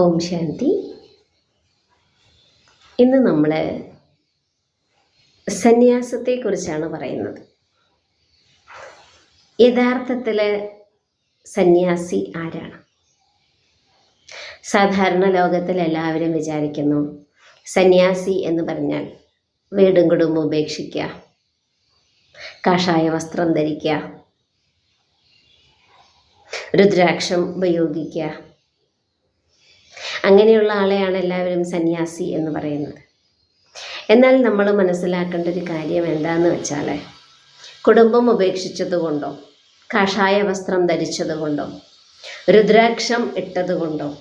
ഓം ശാന്തി. ഇന്ന് നമ്മൾ സന്യാസത്തെക്കുറിച്ചാണ് പറയുന്നത്. യഥാർത്ഥത്തിൽ സന്യാസി ആരാണ്? സാധാരണ ലോകത്തിൽ എല്ലാവരും വിചാരിക്കുന്നു സന്യാസി എന്ന് പറഞ്ഞാൽ വീടും കുടുംബം ഉപേക്ഷിക്കുക കാഷായ വസ്ത്രം ധരിക്കുക രുദ്രാക്ഷം ഉപയോഗിക്കുക അങ്ങനെയുള്ള ആളെയാണ് എല്ലാവരും സന്യാസി എന്ന് പറയുന്നത്. എന്നാൽ നമ്മൾ മനസ്സിലാക്കേണ്ട ഒരു കാര്യം എന്താണെന്ന് വെച്ചാൽ കുടുംബം ഉപേക്ഷിച്ചതുകൊണ്ടോ കാഷായ വസ്ത്രം ധരിച്ചതുകൊണ്ടോ രുദ്രാക്ഷം ഇട്ടതുകൊണ്ടോ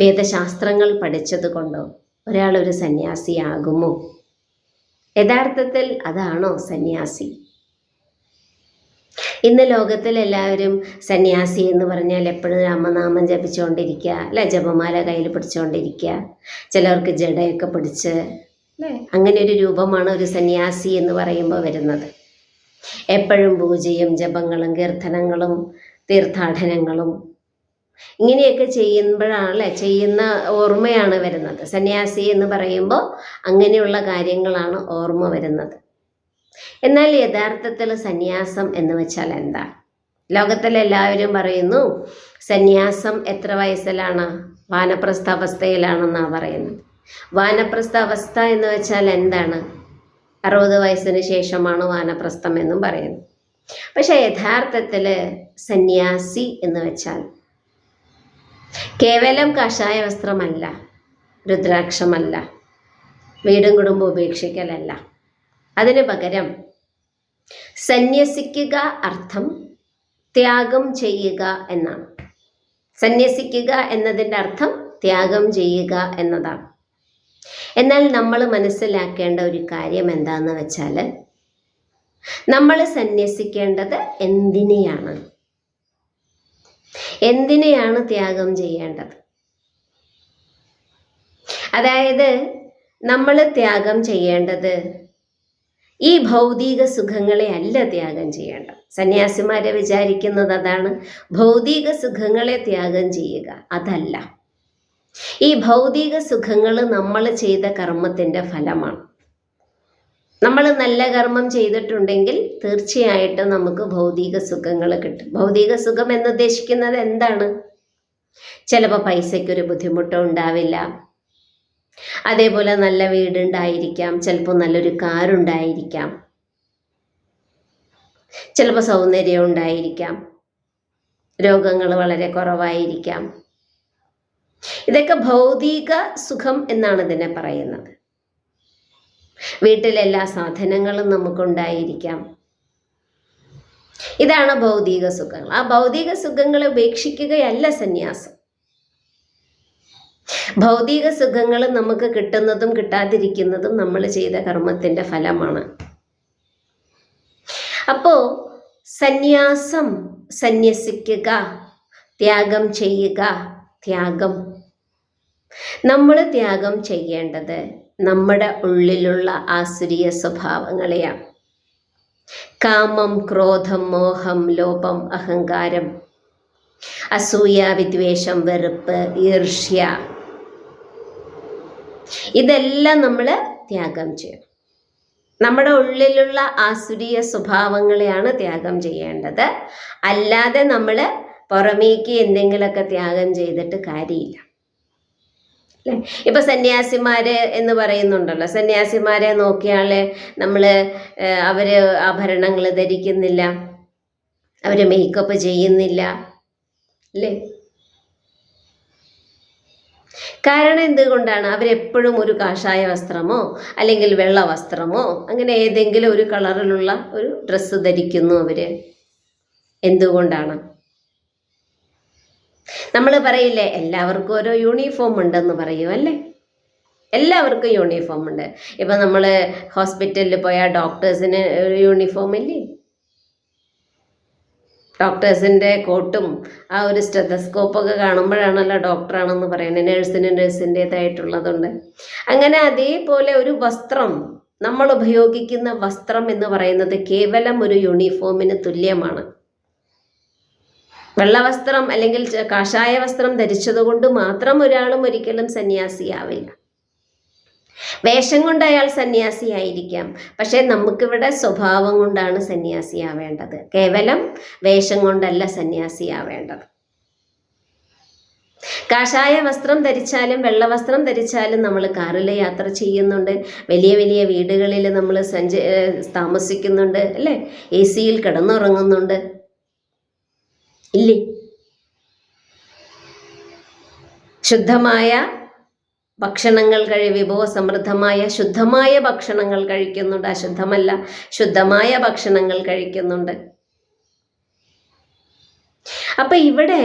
വേദശാസ്ത്രങ്ങൾ പഠിച്ചതുകൊണ്ടോ ഒരാളൊരു സന്യാസിയാകുമോ? യഥാർത്ഥത്തിൽ അതാണോ സന്യാസി? ഇന്ന് ലോകത്തിലെല്ലാവരും സന്യാസി എന്ന് പറഞ്ഞാൽ എപ്പോഴും രാമനാമം ജപിച്ചുകൊണ്ടിരിക്കുക അല്ലെ? ജപമാല കയ്യിൽ പിടിച്ചുകൊണ്ടിരിക്കുക ചിലർക്ക് ജഡയൊക്കെ പിടിച്ച് അല്ലേ? അങ്ങനെ ഒരു രൂപമാണ് ഒരു സന്യാസി എന്ന് പറയുമ്പോൾ വരുന്നത്. എപ്പോഴും പൂജയും ജപങ്ങളും കീർത്തനങ്ങളും തീർത്ഥാടനങ്ങളും ഇങ്ങനെയൊക്കെ ചെയ്യുമ്പോഴാണ് അല്ലെ? ചെയ്യുന്ന ഓർമ്മയാണ് വരുന്നത്. സന്യാസി എന്ന് പറയുമ്പോൾ അങ്ങനെയുള്ള കാര്യങ്ങളാണ് ഓർമ്മ വരുന്നത്. എന്നാൽ യഥാർത്ഥത്തിൽ സന്യാസം എന്ന് വെച്ചാൽ എന്താ? ലോകത്തിലെല്ലാവരും പറയുന്നു സന്യാസം എത്ര വയസ്സിലാണ്? വാനപ്രസ്ഥ അവസ്ഥയിലാണെന്നാണ് പറയുന്നത്. വാനപ്രസ്ഥ അവസ്ഥ എന്ന് വെച്ചാൽ എന്താണ്? അറുപത് വയസ്സിന് ശേഷമാണ് വാനപ്രസ്ഥം എന്നും പറയുന്നത്. പക്ഷെ യഥാർത്ഥത്തിൽ സന്യാസി എന്ന് വെച്ചാൽ കേവലം കഷായ വസ്ത്രമല്ല രുദ്രാക്ഷമല്ല വീടും കുടുംബം ഉപേക്ഷിക്കലല്ല. അതിന് പകരം സന്യസിക്കുക അർത്ഥം ത്യാഗം ചെയ്യുക എന്നാണ്. സന്യസിക്കുക എന്നതിന്റെ അർത്ഥം ത്യാഗം ചെയ്യുക എന്നതാണ്. എന്നാൽ നമ്മൾ മനസ്സിലാക്കേണ്ട ഒരു കാര്യം എന്താണെന്ന് വെച്ചാൽ നമ്മൾ സന്യസിക്കേണ്ടത് എന്തിനെയാണ്? എന്തിനെയാണ് ത്യാഗം ചെയ്യേണ്ടത്? അതായത് നമ്മൾ ത്യാഗം ചെയ്യേണ്ടത് ഈ ഭൗതിക സുഖങ്ങളെ അല്ല ത്യാഗം ചെയ്യേണ്ടത്. സന്യാസിമാരെ വിചാരിക്കുന്നത് അതാണ് ഭൗതിക സുഖങ്ങളെ ത്യാഗം ചെയ്യുക. അതല്ല. ഈ ഭൗതിക സുഖങ്ങൾ നമ്മൾ ചെയ്ത കർമ്മത്തിന്റെ ഫലമാണ്. നമ്മൾ നല്ല കർമ്മം ചെയ്തിട്ടുണ്ടെങ്കിൽ തീർച്ചയായിട്ടും നമുക്ക് ഭൗതിക സുഖങ്ങൾ കിട്ടും. ഭൗതിക സുഖം എന്നുദ്ദേശിക്കുന്നത് എന്താണ്? ചിലപ്പോൾ പൈസയ്ക്കൊരു ബുദ്ധിമുട്ടും ഉണ്ടാവില്ല. അതേപോലെ നല്ല വീടുണ്ടായിരിക്കാം. ചിലപ്പോൾ നല്ലൊരു കാറുണ്ടായിരിക്കാം. ചിലപ്പോൾ സൗന്ദര്യം ഉണ്ടായിരിക്കാം. രോഗങ്ങൾ വളരെ കുറവായിരിക്കാം. ഇതൊക്കെ ഭൗതിക സുഖം എന്നാണ് ഇതിനെ പറയുന്നത്. വീട്ടിലെല്ലാ സാധനങ്ങളും നമുക്കുണ്ടായിരിക്കാം. ഇതാണ് ഭൗതിക സുഖങ്ങൾ. ആ ഭൗതിക സുഖങ്ങളെ ഉപേക്ഷിക്കുകയല്ല സന്യാസം. ഭൗതിക സുഖങ്ങൾ നമുക്ക് കിട്ടുന്നതും കിട്ടാതിരിക്കുന്നതും നമ്മൾ ചെയ്ത കർമ്മത്തിന്റെ ഫലമാണ്. അപ്പോൾ സന്യാസം സന്യസിക്കുക ത്യാഗം ചെയ്യുക ത്യാഗം. നമ്മൾ ത്യാഗം ചെയ്യേണ്ടത് നമ്മുടെ ഉള്ളിലുള്ള ആസുരീയ സ്വഭാവങ്ങളെയാണ്. കാമം ക്രോധം മോഹം ലോപം അഹങ്കാരം അസൂയ വിദ്വേഷം വെറുപ്പ് ഈർഷ്യ ഇതെല്ലാം നമ്മൾ ത്യാഗം ചെയ്യണം. നമ്മുടെ ഉള്ളിലുള്ള ആസുരീയ സ്വഭാവങ്ങളെയാണ് ത്യാഗം ചെയ്യേണ്ടത്. അല്ലാതെ നമ്മൾ പുറമേക്ക് എന്തെങ്കിലുമൊക്കെ ത്യാഗം ചെയ്തിട്ട് കാര്യമില്ല. അല്ലേ? ഇപ്പൊ സന്യാസിമാര് എന്ന് പറയുന്നുണ്ടല്ലോ. സന്യാസിമാരെ നോക്കിയാൽ നമ്മൾ അവർ ആഭരണങ്ങൾ ധരിക്കുന്നില്ല. അവർ മേക്കപ്പ് ചെയ്യുന്നില്ല. അല്ലേ? കാരണം എന്തുകൊണ്ടാണ്? അവരെപ്പോഴും ഒരു കാഷായ വസ്ത്രമോ അല്ലെങ്കിൽ വെള്ള വസ്ത്രമോ അങ്ങനെ ഏതെങ്കിലും ഒരു കളറിലുള്ള ഒരു ഡ്രസ്സ് ധരിക്കുന്നു അവർ എന്തുകൊണ്ടാണ്? നമ്മൾ പറയില്ലേ എല്ലാവർക്കും ഓരോ യൂണിഫോം ഉണ്ടെന്ന് പറയും അല്ലേ? എല്ലാവർക്കും യൂണിഫോം ഉണ്ട്. ഇപ്പം നമ്മൾ ഹോസ്പിറ്റലിൽ പോയാൽ ഡോക്ടേഴ്സിന് ഒരു യൂണിഫോം ഇല്ലേ? ഡോക്ടേഴ്സിന്റെ കോട്ടും ആ ഒരു സ്റ്റെതസ്കോപ്പൊക്കെ കാണുമ്പോഴാണല്ലോ ഡോക്ടറാണെന്ന് പറയുന്നത് നേഴ്സിന് നേഴ്സിന്റേതായിട്ടുള്ളതുണ്ട് അങ്ങനെ അതേപോലെ ഒരു വസ്ത്രം നമ്മൾ ഉപയോഗിക്കുന്ന വസ്ത്രം എന്ന് പറയുന്നത് കേവലം ഒരു യൂണിഫോമിന് തുല്യമാണ്. വെള്ളവസ്ത്രം അല്ലെങ്കിൽ കാഷായ വസ്ത്രം ധരിച്ചതുകൊണ്ട് മാത്രം ഒരാളും ഒരിക്കലും സന്യാസിയാവില്ല. വേഷം കൊണ്ട് അയാൾ സന്യാസിയായിരിക്കാം. പക്ഷേ നമുക്കിവിടെ സ്വഭാവം കൊണ്ടാണ് സന്യാസിയാവേണ്ടത്. കേവലം വേഷം കൊണ്ടല്ല സന്യാസിയാവേണ്ടത്. കാഷായ വസ്ത്രം ധരിച്ചാലും വെള്ളവസ്ത്രം ധരിച്ചാലും നമ്മൾ കാറിൽ യാത്ര ചെയ്യുന്നുണ്ട്. വലിയ വലിയ വീടുകളിൽ നമ്മൾ സഞ്ച താമസിക്കുന്നുണ്ട് അല്ലേ? എ സിയിൽ കിടന്നുറങ്ങുന്നുണ്ട്. ഇല്ലേ? ശുദ്ധമായ ഭക്ഷണങ്ങൾ കഴി വിഭവസമൃദ്ധമായ ശുദ്ധമായ ഭക്ഷണങ്ങൾ കഴിക്കുന്നുണ്ട്. അശുദ്ധമല്ല ശുദ്ധമായ ഭക്ഷണങ്ങൾ കഴിക്കുന്നുണ്ട്. അപ്പൊ ഇവിടെ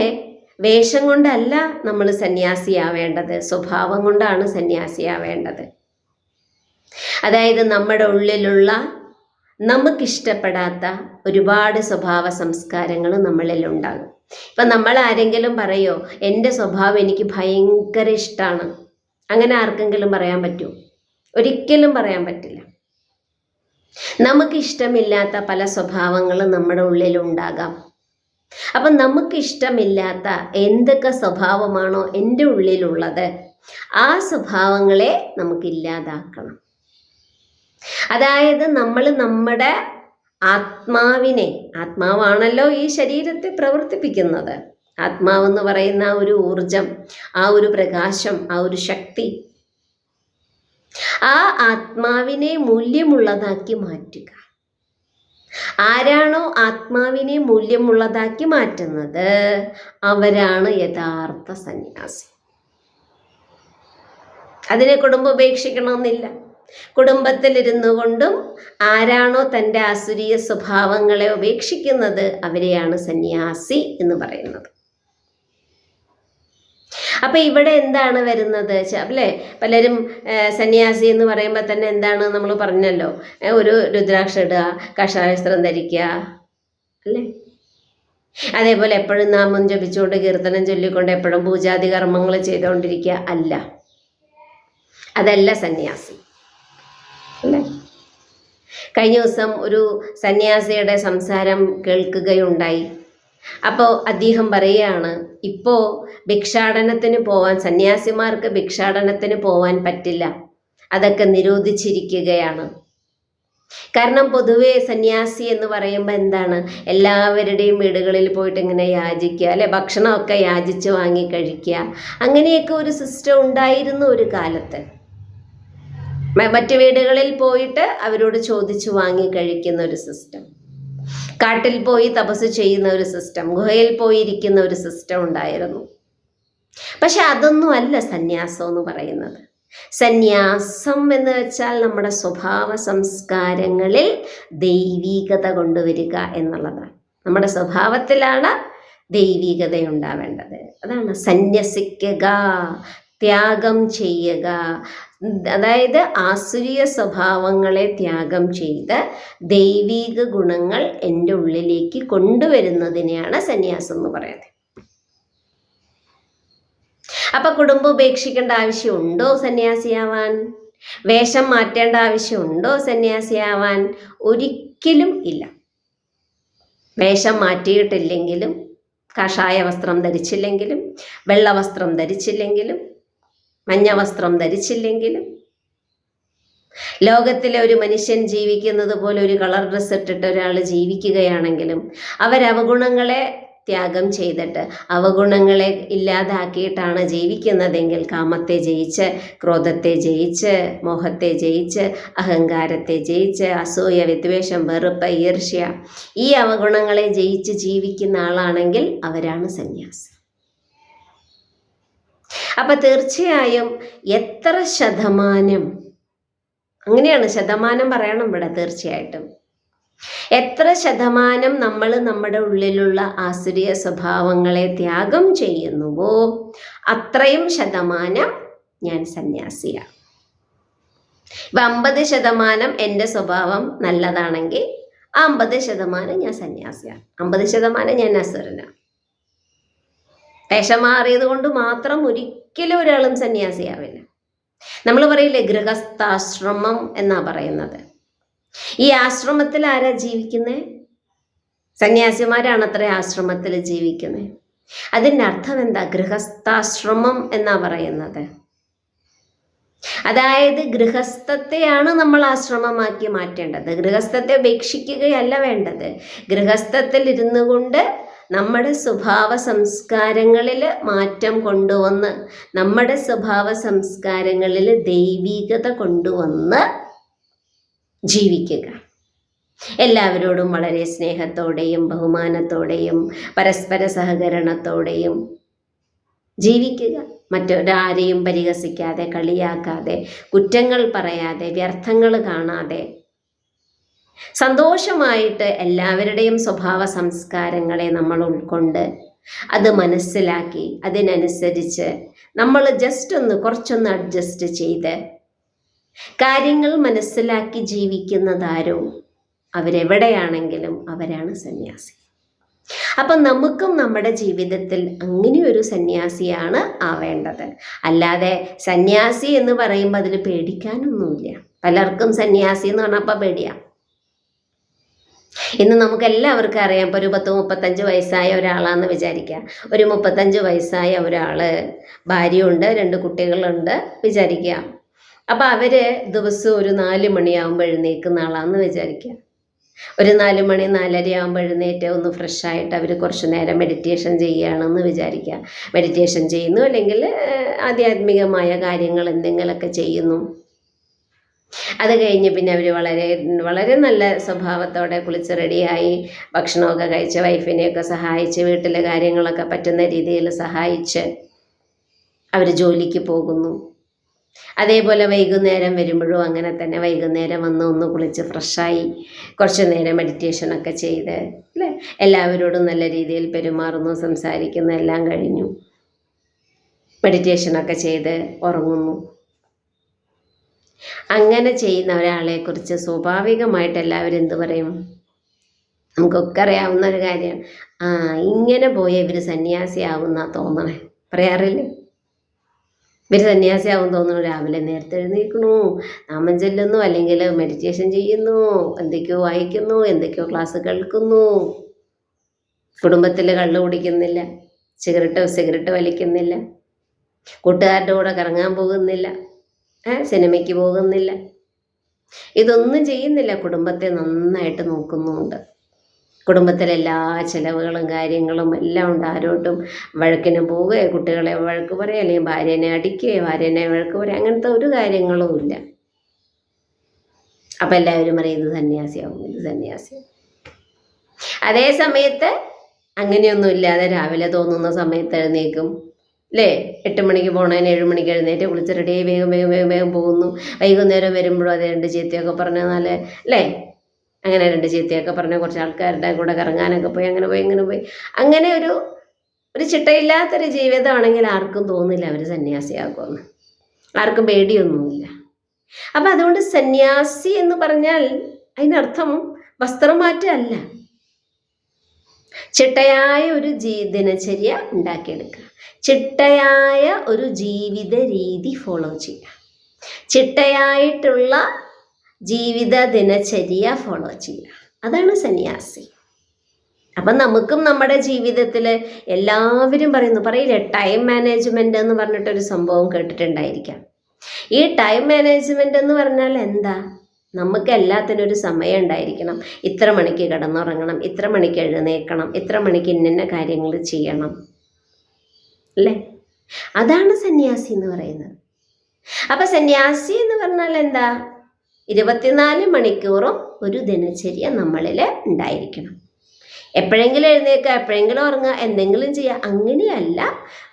വേഷം കൊണ്ടല്ല നമ്മൾ സന്യാസിയാവേണ്ടത്. സ്വഭാവം കൊണ്ടാണ് സന്യാസിയാവേണ്ടത്. അതായത് നമ്മുടെ ഉള്ളിലുള്ള നമുക്കിഷ്ടപ്പെടാത്ത ഒരുപാട് സ്വഭാവ സംസ്കാരങ്ങൾ നമ്മളിൽ ഉണ്ടാകും. ഇപ്പം നമ്മൾ ആരെങ്കിലും പറയോ എന്റെ സ്വഭാവം എനിക്ക് ഭയങ്കര ഇഷ്ടമാണ് അങ്ങനെ ആർക്കെങ്കിലും പറയാൻ പറ്റുമോ? ഒരിക്കലും പറയാൻ പറ്റില്ല. നമുക്ക് ഇഷ്ടമില്ലാത്ത പല സ്വഭാവങ്ങളും നമ്മുടെ ഉള്ളിൽ ഉണ്ടാകാം. അപ്പം നമുക്കിഷ്ടമില്ലാത്ത എന്തൊക്കെ സ്വഭാവമാണോ എന്റെ ഉള്ളിലുള്ളത് ആ സ്വഭാവങ്ങളെ നമുക്ക് ഇല്ലാതാക്കണം അതായത് നമ്മൾ നമ്മുടെ ആത്മാവിനെ ആത്മാവാണല്ലോ ഈ ശരീരത്തെ പ്രവർത്തിപ്പിക്കുന്നത് ആത്മാവെന്ന് പറയുന്ന ആ ഒരു ഊർജം ആ ഒരു പ്രകാശം ആ ഒരു ശക്തി ആ ആത്മാവിനെ മൂല്യമുള്ളതാക്കി മാറ്റുക. ആരാണോ ആത്മാവിനെ മൂല്യമുള്ളതാക്കി മാറ്റുന്നത്? അവരാണ് യഥാർത്ഥ സന്യാസി. അതിനെ കുടുംബം ഉപേക്ഷിക്കണമെന്നില്ല. കുടുംബത്തിലിരുന്നു കൊണ്ടും ആരാണോ തന്റെ അസുരീയ സ്വഭാവങ്ങളെ ഉപേക്ഷിക്കുന്നത് അവരെയാണ് സന്യാസി എന്ന് പറയുന്നത്. അപ്പൊ ഇവിടെ എന്താണ് വരുന്നത്? അല്ലേ? പലരും സന്യാസി എന്ന് പറയുമ്പോൾ തന്നെ എന്താണ് നമ്മൾ പറഞ്ഞല്ലോ? ഒരു രുദ്രാക്ഷ ഇടുക കഷായസ്ത്രം ധരിക്കുക അല്ലേ? അതേപോലെ എപ്പോഴും നാമം ജപിച്ചുകൊണ്ട് കീർത്തനം ചൊല്ലിക്കൊണ്ട് എപ്പോഴും പൂജാതി കർമ്മങ്ങൾ ചെയ്തുകൊണ്ടിരിക്കുക അല്ല. അതല്ല സന്യാസി. അല്ലേ? കഴിഞ്ഞ ദിവസം ഒരു സന്യാസിയുടെ സംസാരം കേൾക്കുകയുണ്ടായി. അപ്പോൾ അദ്ദേഹം പറയുകയാണ് ഇപ്പോൾ ഭിക്ഷാടനത്തിന് പോവാൻ സന്യാസിമാർക്ക് ഭിക്ഷാടനത്തിന് പോവാൻ പറ്റില്ല. അതൊക്കെ നിരോധിച്ചിരിക്കുകയാണ്. കാരണം പൊതുവെ സന്യാസി എന്ന് പറയുമ്പോൾ എന്താണ്? എല്ലാവരുടെയും വീടുകളിൽ പോയിട്ട് ഇങ്ങനെ യാചിക്കുക അല്ലെ ഭക്ഷണമൊക്കെ യാചിച്ച് വാങ്ങി കഴിക്കുക. അങ്ങനെയൊക്കെ ഒരു സിസ്റ്റം ഉണ്ടായിരുന്നു ഒരു കാലത്ത്. മറ്റു വീടുകളിൽ പോയിട്ട് അവരോട് ചോദിച്ചു വാങ്ങി കഴിക്കുന്ന ഒരു സിസ്റ്റം. കാട്ടിൽ പോയി തപസ് ചെയ്യുന്ന ഒരു സിസ്റ്റം ഗുഹയിൽ പോയി ഇരിക്കുന്ന ഒരു സിസ്റ്റം ഉണ്ടായിരുന്നു. പക്ഷെ അതൊന്നും അല്ല സന്യാസം എന്ന് പറയുന്നത്. സന്യാസം എന്ന് വെച്ചാൽ നമ്മുടെ സ്വഭാവ സംസ്കാരങ്ങളിൽ ദൈവീകത കൊണ്ടുവരിക എന്നുള്ളതാണ്. നമ്മുടെ സ്വഭാവത്തിലാണ് ദൈവീകത ഉണ്ടാവേണ്ടത് അതാണ് സന്യസിക്കുക ത്യാഗം ചെയ്യുക അതായത് ആസുരീയ സ്വഭാവങ്ങളെ ത്യാഗം ചെയ്ത് ദൈവീക ഗുണങ്ങൾ എന്റെ ഉള്ളിലേക്ക് കൊണ്ടുവരുന്നതിനെയാണ് സന്യാസം എന്ന് പറയുന്നത്. അപ്പൊ കുടുംബം ഉപേക്ഷിക്കേണ്ട ആവശ്യമുണ്ടോ സന്യാസിയാവാൻ? വേഷം മാറ്റേണ്ട ആവശ്യമുണ്ടോ സന്യാസിയാവാൻ? ഒരിക്കലും ഇല്ല. വേഷം മാറ്റിയിട്ടില്ലെങ്കിലും കഷായ വസ്ത്രം ധരിച്ചില്ലെങ്കിലും വെള്ള വസ്ത്രം ധരിച്ചില്ലെങ്കിലും മഞ്ഞ വസ്ത്രം ധരിച്ചില്ലെങ്കിലും ലോകത്തിലെ ഒരു മനുഷ്യൻ ജീവിക്കുന്നത് പോലെ ഒരു കളർ ഡ്രസ്സ് ഇട്ടിട്ട് ഒരാൾ ജീവിക്കുകയാണെങ്കിലും അവരവഗുണങ്ങളെ ത്യാഗം ചെയ്തിട്ട് അവഗുണങ്ങളെ ഇല്ലാതാക്കിയിട്ടാണ് ജീവിക്കുന്നതെങ്കിൽ കാമത്തെ ജയിച്ച് ക്രോധത്തെ ജയിച്ച് മോഹത്തെ ജയിച്ച് അഹങ്കാരത്തെ ജയിച്ച് അസൂയ വിദ്വേഷം വെറുപ്പ് ഈർഷ്യ ഈ അവഗുണങ്ങളെ ജയിച്ച് ജീവിക്കുന്ന ആളാണെങ്കിൽ അവരാണ് സന്യാസി. അപ്പൊ തീർച്ചയായും എത്ര ശതമാനം? അങ്ങനെയാണ് ശതമാനം പറയണം ഇവിടെ തീർച്ചയായിട്ടും. എത്ര ശതമാനം നമ്മൾ നമ്മുടെ ഉള്ളിലുള്ള ആസുരീയ സ്വഭാവങ്ങളെ ത്യാഗം ചെയ്യുന്നുവോ അത്രയും ശതമാനം ഞാൻ സന്യാസിയാണ്. ഇപ്പം അമ്പത് ശതമാനം എന്റെ സ്വഭാവം നല്ലതാണെങ്കിൽ അമ്പത് ശതമാനം ഞാൻ സന്യാസിയാണ്. അമ്പത് ശതമാനം ഞാൻ അസുരനാണ്. വേഷം മാറിയത് കൊണ്ട് മാത്രം ഒരിക്കലും ഒരാളും സന്യാസിയാവില്ല. നമ്മൾ പറയില്ലേ ഗൃഹസ്ഥാശ്രമം എന്നാ പറയുന്നത്. ഈ ആശ്രമത്തിൽ ആരാ ജീവിക്കുന്നത് സന്യാസിമാരാണ് അത്ര ആശ്രമത്തിൽ ജീവിക്കുന്നത് അതിന്റെ അർത്ഥം എന്താ? ഗൃഹസ്ഥാശ്രമം എന്നാ പറയുന്നത്. അതായത് ഗൃഹസ്ഥത്തെയാണ് നമ്മൾ ആശ്രമമാക്കി മാറ്റേണ്ടത്. ഗൃഹസ്ഥത്തെ ഉപേക്ഷിക്കുകയല്ല വേണ്ടത്. ഗൃഹസ്ഥത്തിൽ ഇരുന്നു കൊണ്ട് നമ്മുടെ സ്വഭാവ സംസ്കാരങ്ങളിൽ മാറ്റം കൊണ്ടുവന്ന് നമ്മുടെ സ്വഭാവ സംസ്കാരങ്ങളിൽ ദൈവികത കൊണ്ടുവന്ന് ജീവിക്കുക. എല്ലാവരോടും വളരെ സ്നേഹത്തോടെയും ബഹുമാനത്തോടെയും പരസ്പര സഹകരണത്തോടെയും ജീവിക്കുക. മറ്റൊരാരെയും പരിഹസിക്കാതെ കളിയാക്കാതെ കുറ്റങ്ങൾ പറയാതെ വ്യർത്ഥങ്ങൾ കാണാതെ സന്തോഷമായിട്ട് എല്ലാവരുടെയും സ്വഭാവ സംസ്കാരങ്ങളെ നമ്മൾ ഉൾക്കൊണ്ട് അത് മനസ്സിലാക്കി അതിനനുസരിച്ച് നമ്മൾ ജസ്റ്റ് ഒന്ന് കുറച്ചൊന്ന് അഡ്ജസ്റ്റ് ചെയ്ത് കാര്യങ്ങൾ മനസ്സിലാക്കി ജീവിക്കുന്നതാരോ അവരെവിടെയാണെങ്കിലും അവരാണ് സന്യാസി. അപ്പം നമുക്കും നമ്മുടെ ജീവിതത്തിൽ അങ്ങനെ ഒരു സന്യാസിയാണ് ആവേണ്ടത്. അല്ലാതെ സന്യാസി എന്ന് പറയുമ്പോൾ അതിൽ പേടിക്കാനൊന്നുമില്ല. പലർക്കും സന്യാസി എന്ന് പറഞ്ഞപ്പോൾ പേടിയാ. ഇന്ന് നമുക്ക് എല്ലാവർക്കും അറിയാം. ഇപ്പോൾ ഒരു പത്ത് മുപ്പത്തഞ്ച് വയസ്സായ ഒരാളാന്ന് വിചാരിക്കുക ഒരു മുപ്പത്തഞ്ച് വയസ്സായ ഒരാൾ ഭാര്യയുണ്ട് രണ്ട് കുട്ടികളുണ്ട് വിചാരിക്കുക അപ്പോൾ അവർ ദിവസം ഒരു നാല് മണിയാകുമ്പോൾ എഴുന്നേൽക്കുന്ന ആളാന്ന് വിചാരിക്കുക ഒരു നാല് മണി നാലര ആകുമ്പോൾ എഴുന്നേറ്റ് ഒന്ന് ഫ്രഷായിട്ട് അവർ കുറച്ച് നേരം മെഡിറ്റേഷൻ ചെയ്യുകയാണെന്ന് വിചാരിക്കുക മെഡിറ്റേഷൻ ചെയ്യുന്നു അല്ലെങ്കിൽ ആധ്യാത്മികമായ കാര്യങ്ങൾ എന്തെങ്കിലുമൊക്കെ ചെയ്യുന്നു. അത് കഴിഞ്ഞ് പിന്നെ അവർ വളരെ വളരെ നല്ല സ്വഭാവത്തോടെ കുളിച്ച് റെഡിയായി. ഭക്ഷണമൊക്കെ കഴിച്ച് വൈഫിനെയൊക്കെ സഹായിച്ച് വീട്ടിലെ കാര്യങ്ങളൊക്കെ പറ്റുന്ന രീതിയിൽ സഹായിച്ച് അവർ ജോലിക്ക് പോകുന്നു. അതേപോലെ വൈകുന്നേരം വരുമ്പോഴും അങ്ങനെ തന്നെ വൈകുന്നേരം വന്ന് ഒന്ന് കുളിച്ച് ഫ്രഷായി കുറച്ച് നേരം മെഡിറ്റേഷനൊക്കെ ചെയ്ത് അല്ലേ? എല്ലാവരോടും നല്ല രീതിയിൽ പെരുമാറുന്നു സംസാരിക്കുന്നു എല്ലാം കഴിഞ്ഞു. മെഡിറ്റേഷനൊക്കെ ചെയ്ത് ഉറങ്ങുന്നു. അങ്ങനെ ചെയ്യുന്ന ഒരാളെക്കുറിച്ച് സ്വാഭാവികമായിട്ട് എല്ലാവരും എന്ത് പറയും? നമുക്കൊക്കെ അറിയാവുന്ന ഒരു കാര്യമാണ് ആ ഇങ്ങനെ പോയ ഇവർ സന്യാസിയാവുന്ന തോന്നണേ. പറയാറില്ലേ? ഇവർ സന്യാസിയാവും തോന്നുന്നു രാവിലെ നേരത്തെ എഴുന്നേൽക്കണു. നാമം ചെല്ലുന്നു. അല്ലെങ്കിൽ മെഡിറ്റേഷൻ ചെയ്യുന്നു. എന്തൊക്കെയോ വായിക്കുന്നു. എന്തൊക്കെയോ ക്ലാസ് കേൾക്കുന്നു. കുടുംബത്തിൽ കള്ളു കുടിക്കുന്നില്ല. സിഗരറ്റോ സിഗരറ്റ് വലിക്കുന്നില്ല. കൂട്ടുകാരുടെ കൂടെ കറങ്ങാൻ പോകുന്നില്ല. സിനിമയ്ക്ക് പോകുന്നില്ല. ഇതൊന്നും ചെയ്യുന്നില്ല. കുടുംബത്തെ നന്നായിട്ട് നോക്കുന്നുമുണ്ട്. കുടുംബത്തിലെ എല്ലാ ചിലവുകളും കാര്യങ്ങളും എല്ലാം ഉണ്ട്. ആരോട്ടും വഴക്കിന് പോവുകയോ കുട്ടികളെ വഴക്ക് പറയുക അല്ലെങ്കിൽ ഭാര്യനെ അടിക്കുകയോ ഭാര്യനെ വഴക്ക് പറയുക അങ്ങനത്തെ ഒരു കാര്യങ്ങളും ഇല്ല. അപ്പം എല്ലാവരും പറയും ഇത് സന്യാസിയാവും ഇത് സന്യാസിയാവും. അതേ സമയത്ത് അങ്ങനെയൊന്നും ഇല്ലാതെ രാവിലെ തോന്നുന്ന സമയത്ത് എഴുന്നേക്കും അല്ലേ എട്ട് മണിക്ക് പോകണേന് ഏഴ് മണിക്ക് എഴുന്നേറ്റ് കുളിച്ച് റെഡി വേഗം വേഗം വേഗം വേഗം പോകുന്നു. വൈകുന്നേരം വരുമ്പോഴും അതേ രണ്ട് ചീത്തയൊക്കെ പറഞ്ഞ നല്ല അല്ലേ അങ്ങനെ രണ്ട് ചീത്തയൊക്കെ പറഞ്ഞ കുറച്ച് ആൾക്കാരുടെ കൂടെ കറങ്ങാനൊക്കെ പോയി അങ്ങനെ പോയി അങ്ങനെ പോയി. അങ്ങനെ ഒരു ഒരു ചിട്ടയില്ലാത്തൊരു ജീവിതമാണെങ്കിൽ ആർക്കും തോന്നില്ല അവർ സന്യാസിയാക്കുമെന്ന് ആർക്കും പേടിയൊന്നുമില്ല. അപ്പം അതുകൊണ്ട് സന്യാസി എന്ന് പറഞ്ഞാൽ അതിനർത്ഥം വസ്ത്രം മാറ്റമല്ല. ചിട്ടയായ ഒരു ജീ ദിനചര്യ ഉണ്ടാക്കിയെടുക്കുക. ചിട്ടയായ ഒരു ജീവിത രീതി ഫോളോ ചെയ്യുക. ചിട്ടയായിട്ടുള്ള ജീവിത ദിനചര്യ ഫോളോ ചെയ്യുക. അതാണ് സന്യാസി. അപ്പം നമുക്കും നമ്മുടെ ജീവിതത്തിൽ എല്ലാവരും പറയുന്നു പറയില്ലേ ടൈം മാനേജ്മെന്റ് എന്ന് പറഞ്ഞിട്ടൊരു സംഭവം കേട്ടിട്ടുണ്ടായിരിക്കാം. ഈ ടൈം മാനേജ്മെന്റ് എന്ന് പറഞ്ഞാൽ എന്താ? നമുക്ക് എല്ലാത്തിനും ഒരു സമയം ഉണ്ടായിരിക്കണം. ഇത്ര മണിക്ക് കിടന്നുറങ്ങണം ഇത്ര മണിക്ക് എഴുന്നേൽക്കണം ഇത്ര മണിക്ക് ഇന്ന കാര്യങ്ങൾ ചെയ്യണം. അല്ലേ? അതാണ് സന്യാസി എന്ന് പറയുന്നത്. അപ്പം സന്യാസി എന്ന് പറഞ്ഞാൽ എന്താ? ഇരുപത്തിനാല് മണിക്കൂറും ഒരു ദിനചര്യ നമ്മളിൽ ഉണ്ടായിരിക്കണം. എപ്പോഴെങ്കിലും എഴുന്നേൽക്കുക എപ്പോഴെങ്കിലും ഉറങ്ങുക എന്തെങ്കിലും ചെയ്യുക അങ്ങനെയല്ല.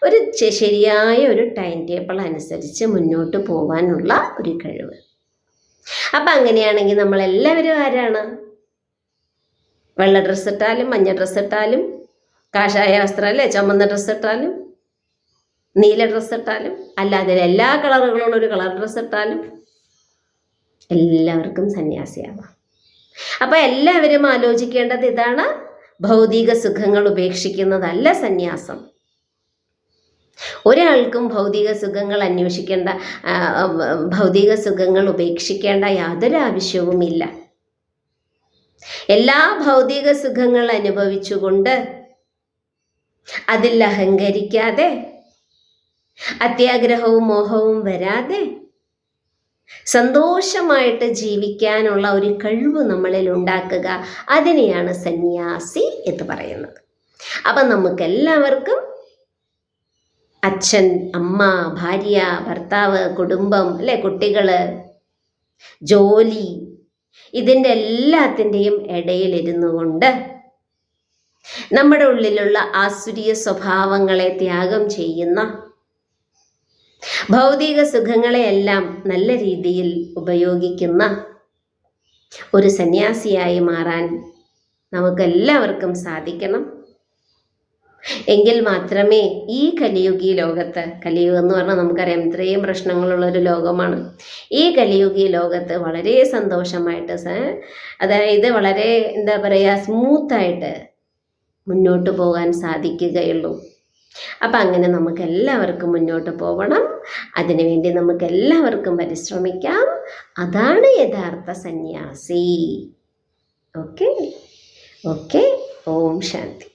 ഒരു ശരിയായ ഒരു ടൈം ടേബിൾ അനുസരിച്ച് മുന്നോട്ട് പോകാനുള്ള ഒരു കഴിവ്. അപ്പം അങ്ങനെയാണെങ്കിൽ നമ്മളെല്ലാവരും ആരാണ്? വെള്ള ഡ്രസ്സ് ഇട്ടാലും മഞ്ഞ ഡ്രസ്സ് ഇട്ടാലും കാഷായ വസ്ത്രം അല്ലേ? ചുമന്ന ഡ്രസ്സ് ഇട്ടാലും നീല ഡ്രസ്സ് ഇട്ടാലും അല്ലാതെ എല്ലാ കളറുകളുള്ള ഒരു കളർ ഡ്രസ്സ് ഇട്ടാലും എല്ലാവർക്കും സന്യാസിയാവാം. അപ്പം എല്ലാവരും ആലോചിക്കേണ്ടത് ഇതാണ്. ഭൗതിക സുഖങ്ങൾ ഉപേക്ഷിക്കുന്നതല്ല സന്യാസം. ഒരാൾക്കും ഭൗതിക സുഖങ്ങൾ അന്വേഷിക്കേണ്ട ഭൗതിക സുഖങ്ങൾ ഉപേക്ഷിക്കേണ്ട യാതൊരു ആവശ്യവുമില്ല. എല്ലാ ഭൗതിക സുഖങ്ങൾ അനുഭവിച്ചുകൊണ്ട് അതിൽ അഹങ്കരിക്കാതെ അത്യാഗ്രഹവും മോഹവും വരാതെ സന്തോഷമായിട്ട് ജീവിക്കാനുള്ള ഒരു കഴിവ് നമ്മളിൽ ഉണ്ടാക്കുക. അതിനെയാണ് സന്യാസി എന്ന് പറയുന്നത്. അപ്പം നമുക്കെല്ലാവർക്കും അച്ഛൻ അമ്മ ഭാര്യ ഭർത്താവ് കുടുംബം അല്ലെ കുട്ടികൾ ജോലി ഇതിന്റെ എല്ലാത്തിന്റെയും ഇടയിലിരുന്നു കൊണ്ട് നമ്മുടെ ഉള്ളിലുള്ള ആസുരീയ സ്വഭാവങ്ങളെ ത്യാഗം ചെയ്യുന്ന ഭൗതിക സുഖങ്ങളെയെല്ലാം നല്ല രീതിയിൽ ഉപയോഗിക്കുന്ന ഒരു സന്യാസിയായി മാറാൻ നമുക്കെല്ലാവർക്കും സാധിക്കണം. എങ്കിൽ മാത്രമേ ഈ കലിയുഗി ലോകത്ത് കലിയുഗം എന്ന് പറഞ്ഞാൽ നമുക്കറിയാം ഇത്രയും പ്രശ്നങ്ങളുള്ള ഒരു ലോകമാണ്. ഈ കലിയുഗി ലോകത്ത് വളരെ സന്തോഷമായിട്ട് അതായത് വളരെ എന്താ പറയുക സ്മൂത്തായിട്ട് മുന്നോട്ട് പോകാൻ സാധിക്കുകയുള്ളൂ. അപ്പം അങ്ങനെ നമുക്ക് എല്ലാവർക്കും മുന്നോട്ട് പോകണം അതിനുവേണ്ടി നമുക്ക് എല്ലാവർക്കും പരിശ്രമിക്കാം. അതാണ് യഥാർത്ഥ സന്യാസി. ഓക്കെ? ഓക്കെ? ഓം ശാന്തി.